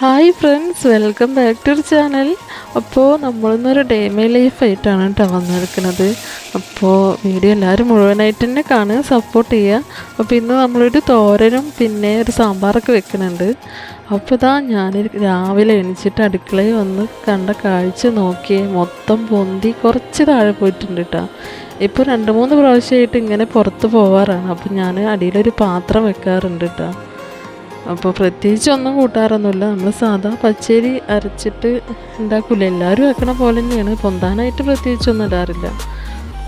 Hi friends welcome back to channel അപ്പോൾ നമ്മളിന്നൊരു day my life ആയിട്ടാണ് കേട്ടോ വന്നിരിക്കുന്നത്. അപ്പോൾ വീഡിയോ എല്ലാവരും മുഴുവനായിട്ട് തന്നെ കാണുക സപ്പോർട്ട് ചെയ്യുക. അപ്പോൾ ഇന്ന് നമ്മളൊരു തോരനും പിന്നെ ഒരു സാമ്പാറൊക്കെ വെക്കുന്നുണ്ട്. അപ്പോൾ ഇതാ ഞാൻ രാവിലെ എണിച്ചിട്ട് അടുക്കളയിൽ വന്ന് കണ്ട കാഴ്ച നോക്കി മൊത്തം പൊന്തി കുറച്ച് താഴെ പോയിട്ടുണ്ട് കേട്ടോ ഇപ്പോൾ രണ്ട് മൂന്ന് പ്രാവശ്യമായിട്ട് ഇങ്ങനെ പുറത്ത് പോവാറാണ്. അപ്പോൾ ഞാൻ അടിയിലൊരു പാത്രം വെക്കാറുണ്ട് കേട്ടോ അപ്പോൾ പ്രത്യേകിച്ച് ഒന്നും കൂട്ടാറൊന്നുമില്ല. നമ്മൾ സാധാ പച്ചരി അരച്ചിട്ട് ഉണ്ടാക്കില്ല എല്ലാവരും വെക്കണ പോലെ തന്നെയാണ്. പൊന്താനായിട്ട് പ്രത്യേകിച്ചൊന്നും ഇടാറില്ല.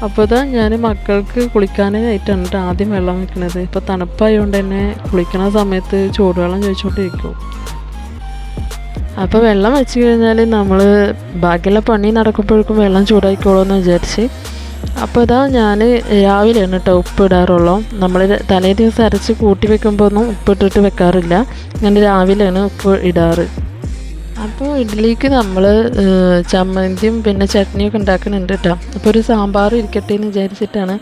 അപ്പോൾ ഇതാ ഞാൻ മക്കൾക്ക് കുളിക്കാനായിട്ടാണ് ആദ്യം വെള്ളം വെക്കണത്. ഇപ്പോൾ തണുപ്പായതുകൊണ്ട് തന്നെ കുളിക്കണ സമയത്ത് ചൂടുവെള്ളം ചോദിച്ചുകൊണ്ടിരിക്കും അപ്പോൾ വെള്ളം വെച്ച് കഴിഞ്ഞാൽ നമ്മൾ ബാക്കിയുള്ള പണി നടക്കുമ്പോഴേക്കും വെള്ളം ചൂടായിക്കോളൂ എന്ന് വിചാരിച്ച്. അപ്പോൾ ഇതാ ഞാൻ രാവിലെയാണ് കേട്ടോ ഉപ്പ് ഇടാറുള്ളൂ. നമ്മൾ തലേ ദിവസം അരച്ച് കൂട്ടി വെക്കുമ്പോൾ ഒന്നും ഉപ്പ് ഇട്ടിട്ട് വെക്കാറില്ല. ഞാൻ രാവിലെയാണ് ഉപ്പ് ഇടാറ്. അപ്പോൾ ഇഡ്ഡലിക്ക് നമ്മൾ ചമ്മന്തിയും പിന്നെ ചട്നിയൊക്കെ ഉണ്ടാക്കുന്നുണ്ട് കേട്ടോ അപ്പോൾ ഒരു സാമ്പാർ ഇരിക്കട്ടെ എന്ന് വിചാരിച്ചിട്ടാണ്.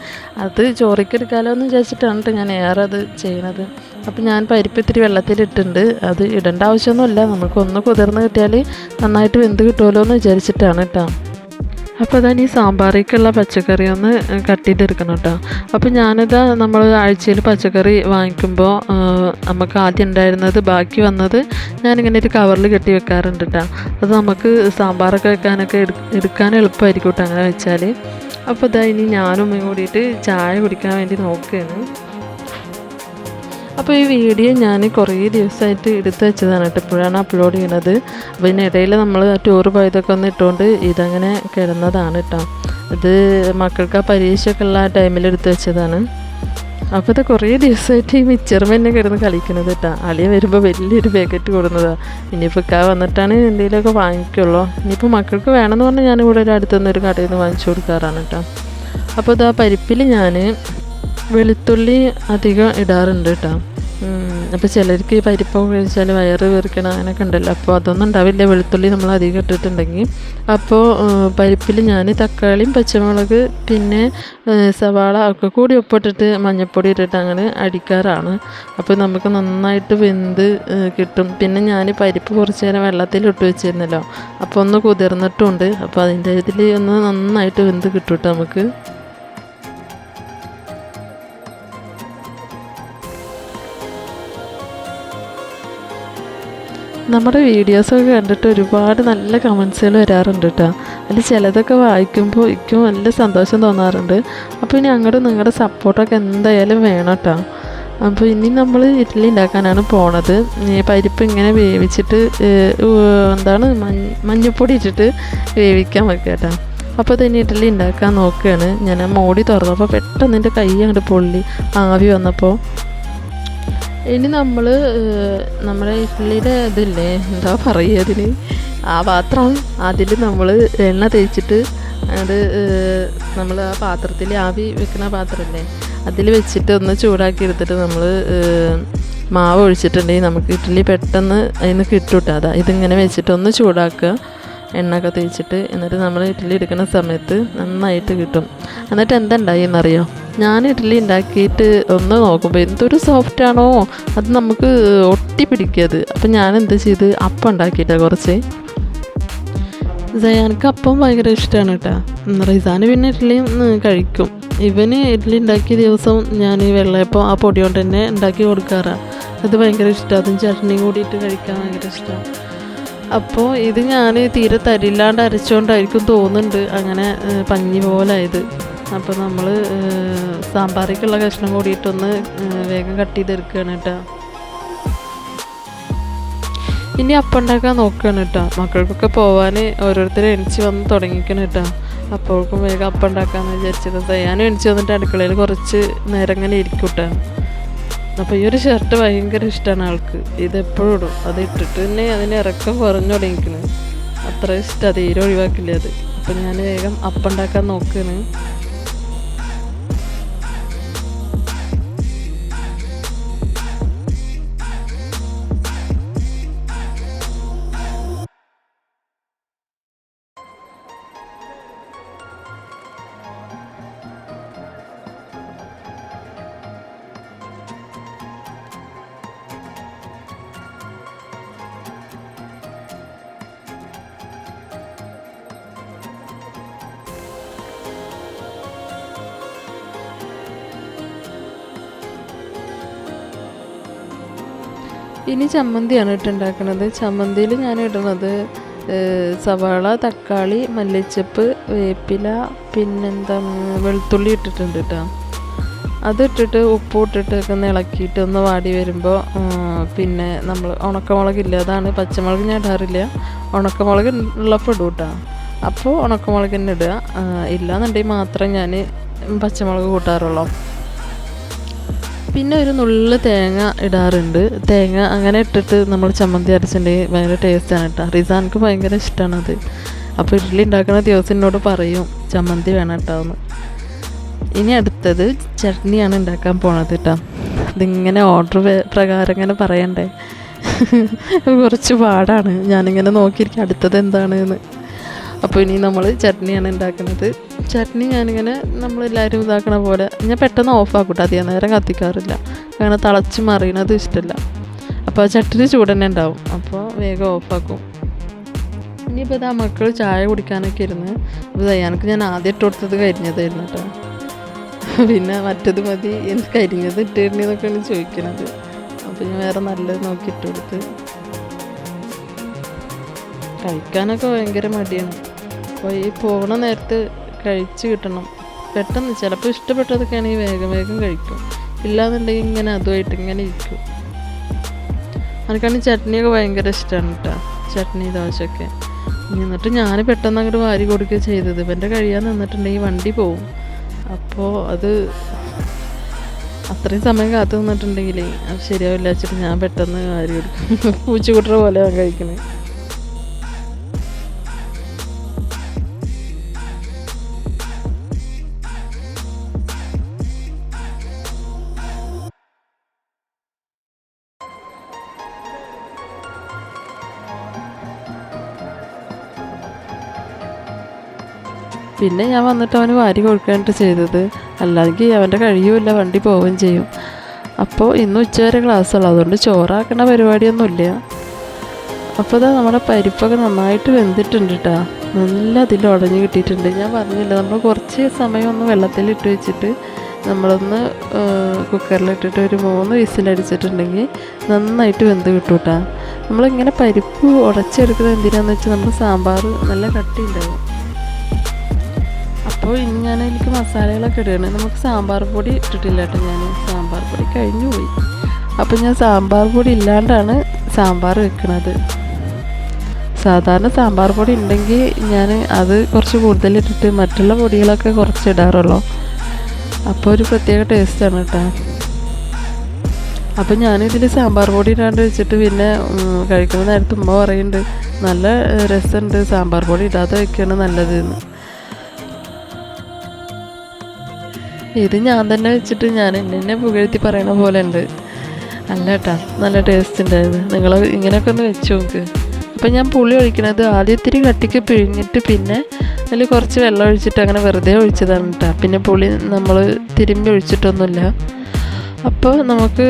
അത് ചോറിക്ക് എടുക്കാമല്ലോ എന്ന് വിചാരിച്ചിട്ടാണ് കേട്ടോ ഞാൻ ഏറെ അത് ചെയ്യണത്. അപ്പോൾ ഞാൻ പരിപ്പ് ഇത്തിരി വെള്ളത്തിലിട്ടുണ്ട് അത് ഇടേണ്ട ആവശ്യമൊന്നുമില്ല. നമുക്കൊന്ന് കുതിർന്ന് കിട്ടിയാൽ നന്നായിട്ട് വെന്ത് കിട്ടുമല്ലോ എന്ന് വിചാരിച്ചിട്ടാണ് കേട്ടോ അപ്പോൾ അതാണ് ഈ സാമ്പാറേക്കുള്ള പച്ചക്കറി ഒന്ന് കട്ട് ചെയ്തെടുക്കണം കേട്ടോ. അപ്പോൾ ഞാനിതാ നമ്മൾ ആഴ്ചയിൽ പച്ചക്കറി വാങ്ങിക്കുമ്പോൾ നമുക്ക് ആദ്യം ഉണ്ടായിരുന്നത് ബാക്കി വന്നത് ഞാനിങ്ങനെ ഒരു കവറിൽ കെട്ടി വെക്കാറുണ്ട് കേട്ടോ. അത് നമുക്ക് സാമ്പാറൊക്കെ വെക്കാനൊക്കെ എടുക്കാൻ എളുപ്പമായിരിക്കും കേട്ടോ അങ്ങനെ വെച്ചാൽ അപ്പോൾ ഇതാ ഇനി ഞാനും കൂടിയിട്ട് ചായ കുടിക്കാൻ വേണ്ടി നോക്കുകയാണ് അപ്പോൾ ഈ വീഡിയോ ഞാൻ കുറേ ദിവസമായിട്ട് എടുത്തു വെച്ചതാണ് കേട്ടോ. ഇപ്പോഴാണ് അപ്ലോഡ് ചെയ്യണത്. അപ്പോൾ ഇതിനിടയിൽ നമ്മൾ ടൂർ പോയതൊക്കെ ഒന്ന് ഇട്ടുകൊണ്ട് ഇതങ്ങനെ കിടന്നതാണ് കേട്ടോ. ഇത് മക്കൾക്ക് ആ പരീക്ഷയൊക്കെ ഉള്ള ആ ടൈമിൽ എടുത്തു വെച്ചതാണ്. അപ്പോൾ ഇത് കുറേ ദിവസമായിട്ട് ഈ മിച്ചറും തന്നെ കിടന്ന് കളിക്കുന്നത് കേട്ടോ. അളിയ വരുമ്പോൾ വലിയൊരു പാക്കറ്റ് കൊടുക്കുന്നതാണ് ഇനിയിപ്പോൾ ഇക്കാ വന്നിട്ടാണ് എന്തെങ്കിലുമൊക്കെ വാങ്ങിക്കുള്ളൂ. ഇനിയിപ്പോൾ മക്കൾക്ക് വേണമെന്ന് പറഞ്ഞാൽ ഞാൻ ഇവിടെ ഒരു അടുത്തുനിന്ന് ഒരു കടയിൽ നിന്ന് വാങ്ങിച്ചു കൊടുക്കാറാണ് കേട്ടോ. അപ്പോൾ ഇത് ആ പരിപ്പിൽ ഞാൻ വെളുത്തുള്ളി അധികം ഇടാറുണ്ട് കേട്ടോ അപ്പോൾ ചിലർക്ക് ഈ പരിപ്പ് കഴിച്ചാൽ വയറ് വീർക്കണം അങ്ങനെയൊക്കെ ഉണ്ടല്ലോ. അപ്പോൾ അതൊന്നും ഉണ്ടാവില്ല. വെളുത്തുള്ളി നമ്മൾ അധികം ഇട്ടിട്ടുണ്ടെങ്കിൽ. അപ്പോൾ പരിപ്പിൽ ഞാൻ തക്കാളിയും പച്ചമുളക് പിന്നെ സവാള ഒക്കെ കൂടി ഉപ്പിട്ടിട്ട് മഞ്ഞൾപ്പൊടി ഇട്ടിട്ട് അങ്ങനെ അടിക്കാറാണ്. അപ്പോൾ നമുക്ക് നന്നായിട്ട് വെന്ത് കിട്ടും. പിന്നെ ഞാൻ പരിപ്പ് കുറച്ച് നേരം വെള്ളത്തിൽ ഇട്ട് വെച്ചിരുന്നല്ലോ. അപ്പോൾ ഒന്ന് കുതിർന്നിട്ടുണ്ട്. അപ്പോൾ അതിന്റെ ഇതിൽ ഒന്ന് നന്നായിട്ട് വെന്ത് കിട്ടും കേട്ടോ നമുക്ക്. നമ്മുടെ വീഡിയോസൊക്കെ കണ്ടിട്ട് ഒരുപാട് നല്ല കമൻസുകൾ വരാറുണ്ട് കേട്ടോ അതിൽ ചിലതൊക്കെ വായിക്കുമ്പോൾ എനിക്കും നല്ല സന്തോഷം തോന്നാറുണ്ട്. അപ്പോൾ ഇനി അങ്ങോട്ട് നിങ്ങളുടെ സപ്പോർട്ടൊക്കെ എന്തായാലും വേണം കേട്ടോ അപ്പോൾ ഇനി നമ്മൾ ഇഡ്ഡലി ഉണ്ടാക്കാനാണ് പോണത് പരിപ്പ് ഇങ്ങനെ വേവിച്ചിട്ട് എന്താണ് മഞ്ഞപ്പൊടി ഇട്ടിട്ട് വേവിക്കാൻ വെക്കുക കേട്ടോ അപ്പോൾ തന്നെ ഇഡ്ഡലി ഉണ്ടാക്കാൻ നോക്കുകയാണ് ഞാൻ മോടി തുറന്നപ്പോൾ പെട്ടെന്ന് എന്റെ കൈ അങ്ങോട്ട് പൊള്ളി. ആവി വന്നപ്പോൾ ഇനി നമ്മൾ നമ്മുടെ ഇഡ്ഡലിയുടെ ഇതില്ലേ? എന്താ പറയുക അതിന്? ആ പാത്രം അതിൽ നമ്മൾ എണ്ണ തേച്ചിട്ട് അത് നമ്മൾ ആ പാത്രത്തിൽ ആവി വെക്കുന്ന പാത്രമല്ലേ അതിൽ വെച്ചിട്ട് ഒന്ന് ചൂടാക്കി എടുത്തിട്ട് നമ്മൾ മാവ് ഒഴിച്ചിട്ടുണ്ടെങ്കിൽ നമുക്ക് ഇഡ്ഡലി പെട്ടെന്ന് അതിന് കിട്ടൂട്ടാ. അതാ ഇതിങ്ങനെ വെച്ചിട്ടൊന്ന് ചൂടാക്കുക. എണ്ണയൊക്കെ തേച്ചിട്ട് എന്നിട്ട് നമ്മൾ ഇഡ്ഡലി എടുക്കുന്ന സമയത്ത് നന്നായിട്ട് കിട്ടും. എന്നിട്ട് എന്തുണ്ടായി എന്നറിയോ? ഞാൻ ഇഡ്ഡലി ഉണ്ടാക്കിയിട്ട് ഒന്ന് നോക്കുമ്പോൾ എന്തൊരു സോഫ്റ്റ് ആണോ? അത് നമുക്ക് ഒട്ടി പിടിക്കത് അപ്പം ഞാൻ എന്ത് ചെയ്ത്? അപ്പം ഉണ്ടാക്കിയിട്ടാണ് കുറച്ച്. സയാനക്ക് അപ്പം ഭയങ്കര ഇഷ്ടമാണ് കേട്ടോ. റിസാന് പിന്നെ ഇഡ്ഡലിയും കഴിക്കും. ഇവന് ഇഡ്ഡലി ഉണ്ടാക്കിയ ദിവസം ഞാൻ വെള്ളയപ്പം ആ പൊടി കൊണ്ട് തന്നെ ഉണ്ടാക്കി കൊടുക്കാറാണ് അത് ഭയങ്കര ഇഷ്ടമാണ് അതും ചട്നിയും കൂടിയിട്ട് കഴിക്കാൻ ഭയങ്കര ഇഷ്ടമാണ് അപ്പോൾ ഇത് ഞാൻ തീരെ തരില്ലാണ്ട് അരച്ചുകൊണ്ടായിരിക്കും തോന്നുന്നുണ്ട്. അങ്ങനെ പഞ്ഞി പോലെ ആയത് അപ്പോൾ നമ്മൾ സാമ്പാറിക്കുള്ള കഷ്ണം കൂടിയിട്ടൊന്ന് വേഗം കട്ട് ചെയ്തെടുക്കുകയാണ് കേട്ടോ. ഇനി അപ്പം ഉണ്ടാക്കാൻ നോക്കുകയാണ് കേട്ടോ. മക്കൾക്കൊക്കെ പോവാൻ ഓരോരുത്തർ എണിച്ച് വന്ന് തുടങ്ങിക്കണം കേട്ടോ. അപ്പോഴേക്കും വേഗം അപ്പം ഉണ്ടാക്കാമെന്ന് വിചാരിച്ചത്. ഞാനും എണിച്ച് വന്നിട്ട് അടുക്കളയിൽ കുറച്ച് നേരം ഇങ്ങനെ ഇരിക്കും കേട്ടോ. അപ്പോൾ ഈ ഒരു ഷർട്ട് ഭയങ്കര ഇഷ്ടമാണ് ആൾക്ക്. ഇതെപ്പോഴും ഇടും. അത് ഇട്ടിട്ട് തന്നെ അതിന് ഇറക്കം കുറഞ്ഞു തുടങ്ങിക്കുന്നത് അത്ര ഇഷ്ടം തീരെ ഒഴിവാക്കില്ല അത്. അപ്പം ഞാൻ വേഗം അപ്പുണ്ടാക്കാൻ നോക്കുന്നു ഇനി ചമ്മന്തിയാണ് ഇട്ടുണ്ടാക്കുന്നത് ചമ്മന്തിയിൽ ഞാൻ ഇടുന്നത് സവാള തക്കാളി മല്ലിച്ചപ്പ് വേപ്പില പിന്നെന്താ വെളുത്തുള്ളി ഇട്ടിട്ടുണ്ട് കേട്ടോ അതിട്ടിട്ട് ഉപ്പ് ഇട്ടിട്ടൊക്കെ ഒന്ന് ഇളക്കിയിട്ട് ഒന്ന് വാടി വരുമ്പോൾ പിന്നെ നമ്മൾ ഉണക്കമുളക് അതാണ് പച്ചമുളക് ഞാൻ ഇടാറില്ല. ഉണക്കമുളക് ഉള്ളപ്പോൾ ഇടും കേട്ടോ അപ്പോൾ ഉണക്കമുളക് തന്നെ ഇടുക. ഇല്ലാന്നുണ്ടെങ്കിൽ മാത്രം ഞാൻ പച്ചമുളക് കൂട്ടാറുള്ളൂ. പിന്നെ ഒരു നുള്ള് തേങ്ങ ഇടാറുണ്ട്. തേങ്ങ അങ്ങനെ ഇട്ടിട്ട് നമ്മൾ ചമ്മന്തി അരച്ചിട്ടുണ്ടെങ്കിൽ ഭയങ്കര ടേസ്റ്റാണ് കേട്ടോ റിസാൻക്ക് ഭയങ്കര ഇഷ്ടമാണത് അപ്പോൾ ഇഡ്ഡലി ഉണ്ടാക്കുന്ന ദിവസം എന്നോട് പറയും ചമ്മന്തി വേണം കേട്ടോ എന്ന്. ഇനി അടുത്തത് ചട്നിയാണ് ഉണ്ടാക്കാൻ പോണത് കേട്ടോ ഇതിങ്ങനെ ഓർഡർ പ്രകാരം ഇങ്ങനെ പറയണ്ടേ. കുറച്ച് പാടാണ്. ഞാനിങ്ങനെ നോക്കിയിരിക്കും അടുത്തത് എന്താണ് എന്ന്. അപ്പോൾ ഇനി നമ്മൾ ചട്നിയാണ് ഉണ്ടാക്കുന്നത്. ചട്നി ഞാനിങ്ങനെ നമ്മളെല്ലാവരും ഇതാക്കണ പോലെ ഞാൻ പെട്ടെന്ന് ഓഫാക്കൂട്ടോ അധികം നേരം കത്തിക്കാറില്ല. അങ്ങനെ തിളച്ച് മറിയണത് ഇഷ്ടമല്ല അപ്പോൾ ആ ചട്നി ചൂട് തന്നെ ഉണ്ടാവും. അപ്പോൾ വേഗം ഓഫാക്കും ഇനിയിപ്പോൾ ഇതാ മക്കൾ ചായ കുടിക്കാനൊക്കെ ഇരുന്ന്. അപ്പോൾ ഞാൻ ആദ്യം ഇട്ട് കൊടുത്തത് കരിഞ്ഞതായിരുന്നു കേട്ടോ പിന്നെ മറ്റത് മതി എന്ത് കരിഞ്ഞത് ഇട്ടിരുന്നതൊക്കെയാണ് ചോദിക്കണത്. അപ്പോൾ ഞാൻ വേറെ നല്ലത് നോക്കി ഇട്ട് കൊടുത്ത്. കഴിക്കാനൊക്കെ ഭയങ്കര മടിയാണ്. അപ്പോൾ ഈ പോകണ നേരത്ത് കഴിച്ച് കിട്ടണം. പെട്ടെന്ന് ചിലപ്പോൾ ഇഷ്ടപ്പെട്ടതൊക്കെ ആണെങ്കിൽ വേഗം വേഗം കഴിക്കും. ഇല്ലാന്നുണ്ടെങ്കിൽ ഇങ്ങനെ അതുമായിട്ട് ഇങ്ങനെ ഇരിക്കും. എനിക്കാണെങ്കിൽ ചട്നിയൊക്കെ ഭയങ്കര ഇഷ്ടമാണ് കേട്ടോ ചട്നി ദോശയൊക്കെ. എന്നിട്ട് ഞാൻ പെട്ടെന്ന് അങ്ങോട്ട് വാരി കൊടുക്കുക ചെയ്തത്. ഇപ്പം എന്റെ കഴിയാൻ നിന്നിട്ടുണ്ടെങ്കിൽ വണ്ടി പോവും. അപ്പോൾ അത് അത്രയും സമയം കാത്തു നിന്നിട്ടുണ്ടെങ്കിലേ അത് ശരിയാവില്ല വെച്ചിട്ട് ഞാൻ പെട്ടെന്ന് വാരി കൊടുക്കും. പൂച്ചക്കുട്ടറ പോലെ ഞാൻ കഴിക്കണേ. പിന്നെ ഞാൻ വന്നിട്ട് അവന് വാരി കൊടുക്കാനായിട്ട് ചെയ്തത്. അല്ലെങ്കിൽ അവന്റെ കഴിയുമില്ല വണ്ടി പോവുകയും ചെയ്യും. അപ്പോൾ ഇന്ന് ഉച്ചവരെ ക്ലാസ് ഉള്ളൂ. അതുകൊണ്ട് ചോറാക്കണ പരിപാടിയൊന്നുമില്ല. അപ്പോൾ ഇതാ നമ്മുടെ പരിപ്പൊക്കെ നന്നായിട്ട് വെന്തിട്ടുണ്ട് കേട്ടോ നല്ല അതിൽ ഉടഞ്ഞു കിട്ടിയിട്ടുണ്ട്. ഞാൻ പറഞ്ഞില്ല നമ്മൾ കുറച്ച് സമയം ഒന്ന് വെള്ളത്തിലിട്ട് വെച്ചിട്ട് നമ്മളൊന്ന് കുക്കറിലിട്ടിട്ട് ഒരു മൂന്ന് വിസിലടിച്ചിട്ടുണ്ടെങ്കിൽ നന്നായിട്ട് വെന്ത് കിട്ടും കേട്ടോ നമ്മളിങ്ങനെ പരിപ്പ് ഉടച്ചെടുക്കുന്നത് എന്തിനാന്ന് വെച്ചാൽ നമ്മൾ സാമ്പാർ നല്ല കട്ടി ഉണ്ടാവും അപ്പോൾ ഞാൻ അതിലേക്ക് മസാലകളൊക്കെ ഇടുകയാണ്. നമുക്ക് സാമ്പാർ പൊടി ഇട്ടിട്ടില്ല കേട്ടോ ഞാൻ. സാമ്പാർ പൊടി കഴിഞ്ഞു പോയി. അപ്പോൾ ഞാൻ സാമ്പാർ പൊടി ഇല്ലാണ്ടാണ് സാമ്പാർ വെക്കുന്നത് സാധാരണ സാമ്പാർ പൊടി ഉണ്ടെങ്കിൽ ഞാൻ അത് കുറച്ച് കൂടുതൽ ഇട്ടിട്ട് മറ്റുള്ള പൊടികളൊക്കെ കുറച്ച് ഇടാറുള്ളൂ. അപ്പോൾ ഒരു പ്രത്യേക ടേസ്റ്റാണ് കേട്ടോ. അപ്പം ഞാനിതിൽ സാമ്പാർ പൊടി ഇടാണ്ട് വെച്ചിട്ട് പിന്നെ കഴിക്കുന്ന നേരത്ത് ഉമ്മ പറയുന്നുണ്ട് നല്ല രസമുണ്ട് സാമ്പാർ പൊടി ഇടാതെ വെക്കുകയാണ് നല്ലത് എന്ന് ഇത് ഞാൻ തന്നെ വെച്ചിട്ട് ഞാൻ എന്നെ പുകഴ്ത്തി പറയണ പോലെ ഉണ്ട്. അല്ല കേട്ടാ നല്ല ടേസ്റ്റ് ഉണ്ടായിരുന്നു. നിങ്ങൾ ഇങ്ങനെയൊക്കെ ഒന്ന് വെച്ച് നോക്ക്. അപ്പം ഞാൻ പുളി ഒഴിക്കണത് ആദ്യം ഇത്തിരി കട്ടിക്ക് പിഴിഞ്ഞിട്ട് പിന്നെ അതിൽ കുറച്ച് വെള്ളം ഒഴിച്ചിട്ട് അങ്ങനെ വെറുതെ ഒഴിച്ചതാണ് കേട്ടോ പിന്നെ പുളി നമ്മൾ തിരുമ്പി ഒഴിച്ചിട്ടൊന്നുമില്ല. അപ്പോൾ നമുക്ക്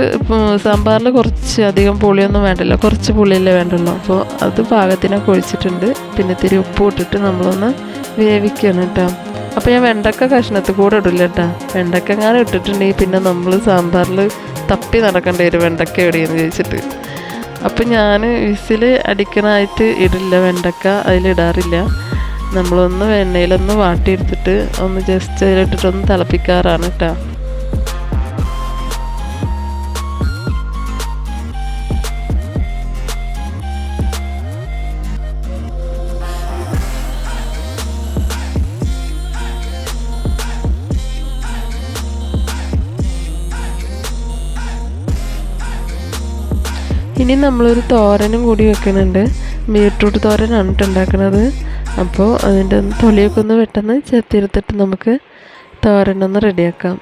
സാമ്പാറിൽ കുറച്ച് അധികം പുളിയൊന്നും വേണ്ടല്ലോ. കുറച്ച് പുളിയല്ലേ വേണ്ടുള്ളൂ. അപ്പോൾ അത് പാകത്തിനൊക്കെ ഒഴിച്ചിട്ടുണ്ട്. പിന്നെ ഇത്തിരി ഉപ്പ് ഇട്ടിട്ട് നമ്മളൊന്ന് വേവിക്കണം കേട്ടോ അപ്പോൾ ഞാൻ വെണ്ടക്ക കഷ്ണത്തിൽ കൂടെ ഇടില്ല കേട്ടോ വെണ്ടക്ക എങ്ങാനും ഇട്ടിട്ടുണ്ടെങ്കിൽ പിന്നെ നമ്മൾ സാമ്പാറിൽ തപ്പി നടക്കേണ്ടി വരും വെണ്ടക്ക എവിടെയെന്ന് ചോദിച്ചിട്ട്. അപ്പം ഞാൻ വിസിൽ അടിക്കണമായിട്ട് ഇടില്ല വെണ്ടക്ക അതിലിടാറില്ല നമ്മളൊന്ന് വെണ്ണയിലൊന്ന് വാട്ടിയെടുത്തിട്ട് ഒന്ന് ജസ്റ്റ് അതിലിട്ടിട്ടൊന്ന് തിളപ്പിക്കാറാണ് കേട്ടോ ഇനി നമ്മളൊരു തോരനും കൂടി വെക്കുന്നുണ്ട്. ബീട്രൂട്ട് തോരനാണ് ഉണ്ടാക്കുന്നത്. അപ്പോൾ അതിന്റെ തൊലിയൊക്കെ ഒന്ന് പെട്ടെന്ന് ചെത്തിയെടുത്തിട്ട് നമുക്ക് തോരനൊന്ന് റെഡിയാക്കാം.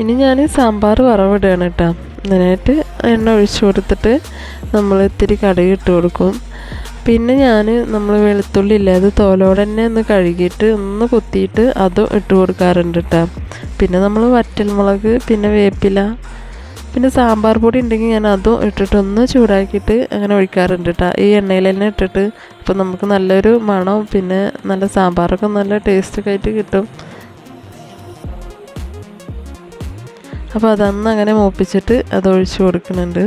ഇനി ഞാൻ സാമ്പാർ വറവിടുകയാണ് കേട്ടോ. അതിനായിട്ട് എണ്ണ ഒഴിച്ചു കൊടുത്തിട്ട് നമ്മൾ ഇത്തിരി കടുക് ഇട്ട് കൊടുക്കും. പിന്നെ ഞാൻ നമ്മൾ വെളുത്തുള്ളി ഇല്ലാതെ തോലോടെ തന്നെ ഒന്ന് കഴുകിയിട്ട് ഒന്ന് കുത്തിയിട്ട് അതും ഇട്ട് കൊടുക്കാറുണ്ട് കേട്ടോ. പിന്നെ നമ്മൾ വറ്റൽമുളക് പിന്നെ വേപ്പില പിന്നെ സാമ്പാർ പൊടി ഉണ്ടെങ്കിൽ ഞാൻ അതും ഇട്ടിട്ട് ഒന്ന് ചൂടാക്കിയിട്ട് അങ്ങനെ ഒഴിക്കാറുണ്ട് കേട്ടോ. ഈ എണ്ണയിൽ തന്നെ ഇട്ടിട്ട്. അപ്പോൾ നമുക്ക് നല്ലൊരു മണവും പിന്നെ നല്ല സാമ്പാറൊക്കെ നല്ല ടേസ്റ്റൊക്കെ ആയിട്ട് കിട്ടും. അപ്പോൾ അതന്ന് അങ്ങനെ മൂപ്പിച്ചിട്ട് അത് ഒഴിച്ചു കൊടുക്കുന്നുണ്ട്.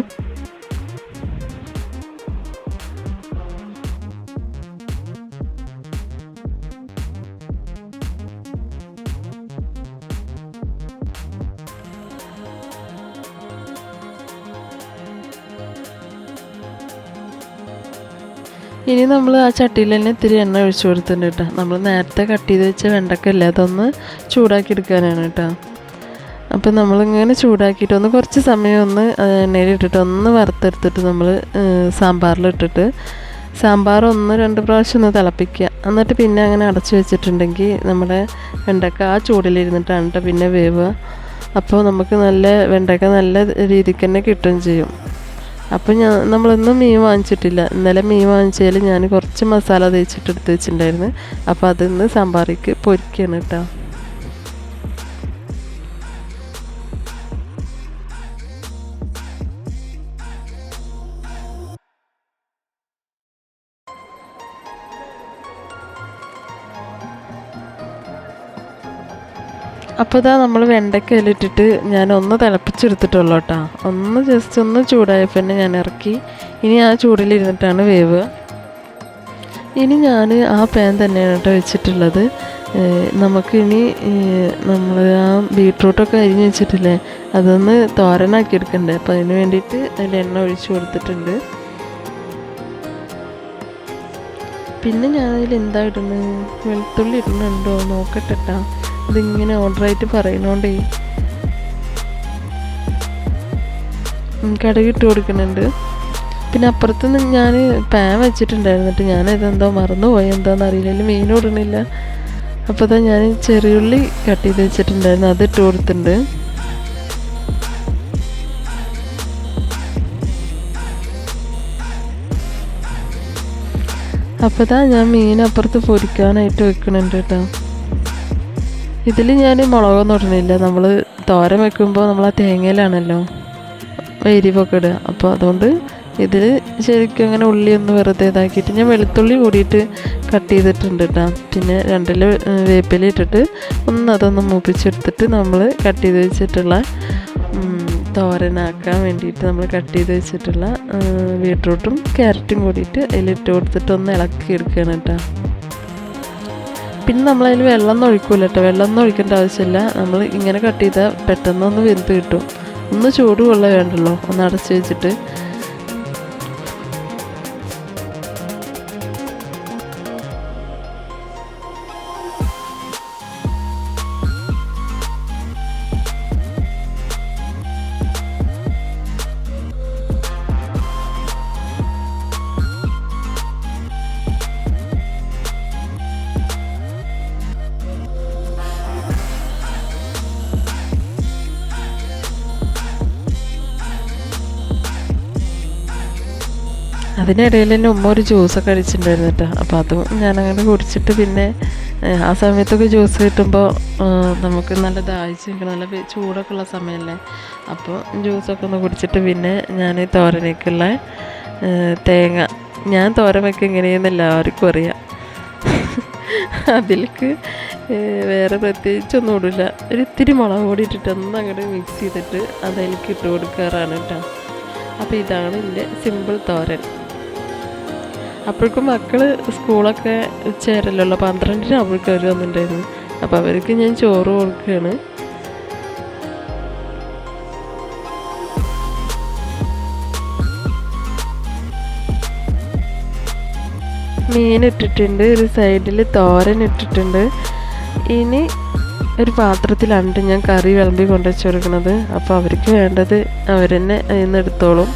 ഇനി നമ്മൾ ആ ചട്ടിയിൽ തന്നെ ഇത്തിരി എണ്ണ ഒഴിച്ചു കൊടുത്തിട്ടുണ്ട് കേട്ടോ. നമ്മൾ നേരത്തെ കട്ട് ചെയ്ത് വെച്ച വെണ്ടക്കല്ലേ അതൊന്ന് ചൂടാക്കി എടുക്കാനാണ് കേട്ടോ. അപ്പോൾ നമ്മളിങ്ങനെ ചൂടാക്കിയിട്ട് ഒന്ന് കുറച്ച് സമയം ഒന്ന് എണ്ണയിലിട്ടിട്ട് ഒന്ന് വറുത്തെടുത്തിട്ട് നമ്മൾ സാമ്പാറിലിട്ടിട്ട് സാമ്പാർ ഒന്ന് രണ്ട് പ്രാവശ്യം ഒന്ന് തിളപ്പിക്കുക. എന്നിട്ട് പിന്നെ അങ്ങനെ അടച്ചു വെച്ചിട്ടുണ്ടെങ്കിൽ നമ്മുടെ വെണ്ടക്ക ആ ചൂടിലിരുന്നിട്ടാണ് കേട്ടോ പിന്നെ വേവുക. അപ്പോൾ നമുക്ക് നല്ല വെണ്ടക്ക നല്ല രീതിക്ക് തന്നെ കിട്ടുകയും ചെയ്യും. അപ്പോൾ ഞാൻ നമ്മളൊന്നും മീൻ വാങ്ങിച്ചിട്ടില്ല. ഇന്നലെ മീൻ വാങ്ങിച്ചതിൽ ഞാൻ കുറച്ച് മസാല തേച്ചിട്ട് എടുത്ത് വെച്ചിട്ടുണ്ടായിരുന്നു. അപ്പോൾ അതിന്ന് സാമ്പാറിക്ക് പൊരിക്കുകയാണ് കേട്ടോ അപ്പോൾ ഇതാ നമ്മൾ വെണ്ടയ്ക്കയിലിട്ടിട്ട് ഞാൻ ഒന്ന് തിളപ്പിച്ചെടുത്തിട്ടുള്ളൂ കേട്ടോ. ഒന്ന് ജസ്റ്റ് ഒന്ന് ചൂടായപ്പോൾ തന്നെ ഞാൻ ഇറക്കി. ഇനി ആ ചൂടിലിരുന്നിട്ടാണ് വേവ്. ഇനി ഞാൻ ആ പാൻ തന്നെയാണ് കേട്ടോ വെച്ചിട്ടുള്ളത്. നമുക്കിനി നമ്മൾ ആ ബീട്രൂട്ടൊക്കെ അരിഞ്ഞ് വെച്ചിട്ടില്ലേ അതൊന്ന് തോരനാക്കി എടുക്കണ്ടേ. അപ്പോൾ അതിന് വേണ്ടിയിട്ട് അതിൽ എണ്ണ ഒഴിച്ച് കൊടുത്തിട്ടുണ്ട്. പിന്നെ ഞാനതിൽ എന്താ ഇടുന്നത്? വെളുത്തുള്ളി ഇടുന്നുണ്ടോ? നോക്കട്ടെ കേട്ടോ ഇതിങ്ങനെ ഓർഡറായിട്ട് പറയുന്നോണ്ടേ. കടുക് ഇട്ട് കൊടുക്കുന്നുണ്ട്. പിന്നെ അപ്പുറത്ത് നിന്ന് ഞാൻ പാൻ വെച്ചിട്ടുണ്ടായിരുന്നിട്ട് ഞാൻ ഇതെന്തോ മറന്നുപോയി. എന്താണെന്ന് അറിയില്ല മീൻ ഇടണില്ല അപ്പോൾ തന്നെ ഞാൻ ചെറിയുള്ളി കട്ട് ചെയ്ത് വെച്ചിട്ടുണ്ടായിരുന്നു. അത് ഇട്ട് കൊടുത്തിട്ടുണ്ട്. അപ്പോൾ ഞാൻ മീൻ അപ്പുറത്ത് പൊരിക്കാനായിട്ട് വെക്കണുണ്ട് കേട്ടോ ഇതിൽ ഞാൻ മുളകൊന്നും ഇടണില്ല. നമ്മൾ തോരൻ വെക്കുമ്പോൾ നമ്മൾ ആ തേങ്ങയിലാണല്ലോ എരിവൊക്കെ ഇടുക. അപ്പോൾ അതുകൊണ്ട് ഇതിൽ ശരിക്കും അങ്ങനെ ഉള്ളി ഒന്ന് വെറുതെ ഇതാക്കിയിട്ട് ഞാൻ വെളുത്തുള്ളി കൂടിയിട്ട് കട്ട് ചെയ്തിട്ടുണ്ട് കേട്ടോ പിന്നെ രണ്ടിൽ വേപ്പില ഇട്ടിട്ട് ഒന്ന് അതൊന്ന് മൂപ്പിച്ചെടുത്തിട്ട് നമ്മൾ കട്ട് ചെയ്ത് വെച്ചിട്ടുള്ള തോരനാക്കാൻ വേണ്ടിയിട്ട് നമ്മൾ കട്ട് ചെയ്ത് വെച്ചിട്ടുള്ള ബീട്രൂട്ടും ക്യാരറ്റും കൂടിയിട്ട് അതിലിട്ട് കൊടുത്തിട്ട് ഒന്ന് ഇളക്കി എടുക്കുകയാണ് കേട്ടോ പിന്നെ നമ്മളതിൽ വെള്ളം ഒഴിക്കൂല കേട്ടോ വെള്ളം ഒഴിക്കേണ്ട ആവശ്യമില്ല. നമ്മൾ ഇങ്ങനെ കട്ട് ചെയ്താൽ പെട്ടെന്ന് ഒന്ന് വെന്ത് കിട്ടും. ഒന്ന് ചൂട് വെള്ളം വേണ്ടല്ലോ? ഒന്ന് അടച്ച് വെച്ചിട്ട്. അതിനിടയിൽ തന്നെ ഉമ്മ ഒരു ജ്യൂസൊക്കെ അടിച്ചിട്ടുണ്ടായിരുന്നു കേട്ടോ. അപ്പോൾ അതും ഞാനങ്ങനെ കുടിച്ചിട്ട് പിന്നെ ആ സമയത്തൊക്കെ ജ്യൂസ് കിട്ടുമ്പോൾ നമുക്ക് നല്ല ദാഹിച്ച് നല്ല ചൂടൊക്കെ ഉള്ള സമയമല്ലേ അപ്പോൾ ജ്യൂസൊക്കെ ഒന്ന് കുടിച്ചിട്ട് പിന്നെ ഞാൻ തോരനേക്കുള്ള തേങ്ങ ഞാൻ തോരൻ വയ്ക്കുക എങ്ങനെയെന്ന് എല്ലാവർക്കും അറിയാം. അതിലേക്ക് വേറെ പ്രത്യേകിച്ചൊന്നും ഇടില്ല ഒരു ഇത്തിരി മുളക് പൊടി ഇട്ടിട്ട് ഒന്ന് അങ്ങോട്ട് മിക്സ് ചെയ്തിട്ട് അതിലേക്ക് ഇട്ട് കൊടുക്കാറാണ് കേട്ടോ. അപ്പോൾ ഇതാണ് എന്റെ സിമ്പിൾ തോരൻ. അപ്പോഴേക്കും മക്കൾ സ്കൂളൊക്കെ ചേരല്ലോ അവൾക്ക് അവർ വന്നിട്ടുണ്ടായിരുന്നു. അപ്പോൾ അവർക്ക് ഞാൻ ചോറ് കൊടുക്കുകയാണ്. മീൻ ഇട്ടിട്ടുണ്ട് ഒരു സൈഡിൽ തോരൻ ഇട്ടിട്ടുണ്ട്. ഇനി ഒരു പാത്രത്തിലാണ് ഞാൻ കറി വിളമ്പി കൊണ്ടുവച്ച് കൊടുക്കുന്നത്. അപ്പോൾ അവർക്ക് വേണ്ടത് അവർ തന്നെ അതിൽ നിന്ന് എടുത്തോളും.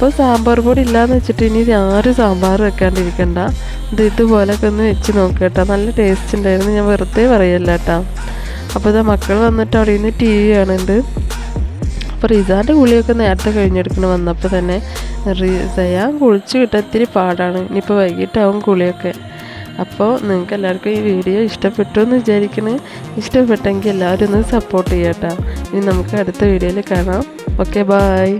അപ്പോൾ സാമ്പാർ പൊടി ഇല്ലയെന്ന് വെച്ചിട്ട് ഇനി ആരും സാമ്പാർ വെക്കാണ്ടിരിക്കണ്ട. ഇത് ഇതുപോലൊക്കെ ഒന്ന് വെച്ച് നോക്കട്ടോ. നല്ല ടേസ്റ്റ് ഉണ്ടായിരുന്നു. ഞാൻ വെറുതെ പറയല്ല കേട്ടോ അപ്പോൾ ഇതാ മക്കൾ വന്നിട്ട് അവിടെ നിന്ന് ടി വി കാണുന്നുണ്ട്. അപ്പോൾ റിസാന്റെ കുളിയൊക്കെ നേരത്തെ കഴിഞ്ഞെടുക്കണം വന്നപ്പോൾ തന്നെ റിസയാൻ കുളിച്ച് കിട്ടാൻ ഇത്തിരി പാടാണ്. ഇനിയിപ്പോൾ വൈകിട്ടാവും കുളിയൊക്കെ അപ്പോൾ നിങ്ങൾക്ക് എല്ലാവർക്കും ഈ വീഡിയോ ഇഷ്ടപ്പെട്ടു എന്ന് വിചാരിക്കണേ. ഇഷ്ടപ്പെട്ടെങ്കിൽ എല്ലാവരും ഒന്ന് സപ്പോർട്ട് ചെയ്യാം കേട്ടോ ഇനി നമുക്ക് അടുത്ത വീഡിയോയിൽ കാണാം. Okay bye